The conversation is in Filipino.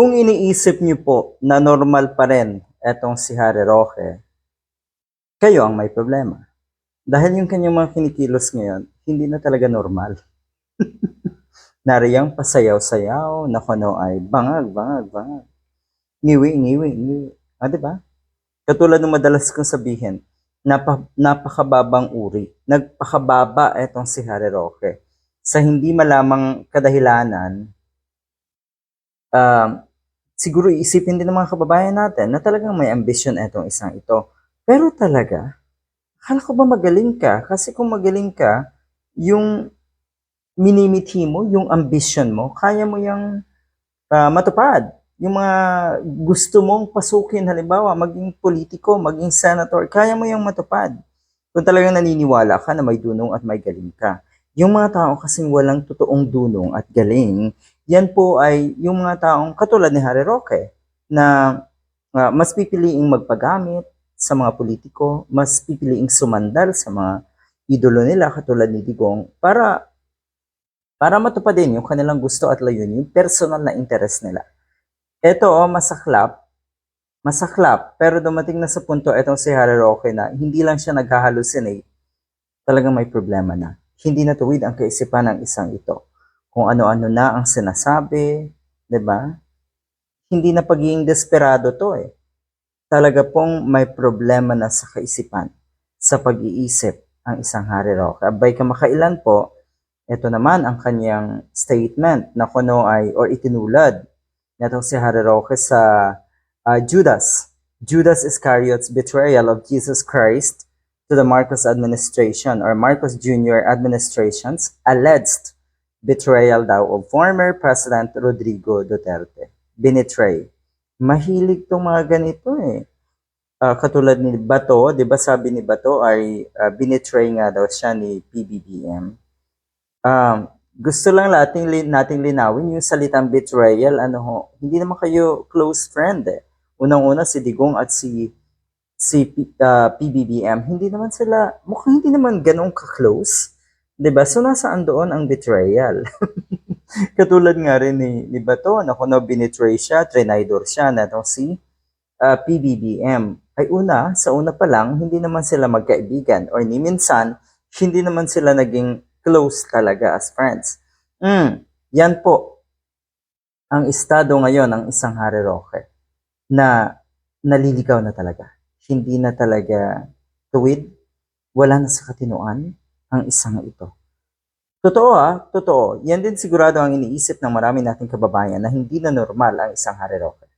Kung iniisip niyo po na normal pa rin etong si Harry Roque, kayo ang may problema. Dahil yung kanyang mga kinikilos ngayon, hindi na talaga normal. Nariyang pasayaw-sayaw na kuno ay bangag, bangag, bangag. Ngiwi, ngiwi, ngiwi. Ah, di ba? Katulad ng madalas kong sabihin, napa, napakababang uri. Nagpakababa etong si Harry Roque. Sa hindi malamang kadahilanan, um, siguro iisipin din ng mga kababayan natin na talagang may ambisyon etong isang ito. Pero talaga, akala ko ba magaling ka? Kasi kung magaling ka, yung minimithi mo, yung ambition mo, kaya mo yung ah, matupad. Yung mga gusto mong pasukin, halimbawa, maging politiko, maging senator, kaya mo yung matupad. Kung talagang naniniwala ka na may dunong at may galing ka. Yung mga tao kasing walang totoong dunong at galing, yan po ay yung mga taong katulad ni Harry Roque na ah, mas pipiliing magpagamit sa mga politiko, mas pipiliing sumandal sa mga idolo nila katulad ni Digong para para matupad din yung kanilang gusto at layunin, yung personal na interest nila. Ito oh, masaklap, masaklap, pero dumating na sa punto itong si Harry Roque na hindi lang siya nag-hallucinate, talagang may problema na. Hindi na tuwid ang kaisipan ng isang ito. Kung ano-ano na ang sinasabi, 'di ba? Hindi na pagiging desperado to eh. Talaga pong may problema na sa kaisipan, sa pag-iisip ang isang Harry Roque. Abay kamakailan po, ito naman ang kanyang statement na kuno ay or itinulad nitong si Harry Roque sa ah, Judas. Judas Iscariot's betrayal of Jesus Christ to the Marcos administration or Marcos Jr. administration's alleged betrayal daw of former President Rodrigo Duterte. Binetray. Mahilig tong mga ganito eh. Ah, katulad ni Bato, 'di ba sabi ni Bato ay ah, binetray nga daw siya ni PBBM. Um, gusto lang nating, nating linawin yung salitang betrayal, ano ho, hindi naman kayo close friend eh. Unang-una si Digong at si si ah, PBBM, hindi naman sila, mukhang hindi naman ganun ka-close. ba So, nasaan doon ang betrayal? Katulad nga rin ni, ni Bato, na kung no, binetray siya, trinidor siya, na itong si ah, PBBM. Ay una, sa una pa lang, hindi naman sila magkaibigan. Or ni minsan, hindi naman sila naging close talaga as friends. Mm, yan po ang estado ngayon ng isang Harry Roque na naliligaw na talaga. Hindi na talaga tuwid, wala na sa katinuan ang isang ito. Totoo ah, totoo. Yan din sigurado ang iniisip ng marami nating kababayan na hindi na normal ang isang Harry Roque.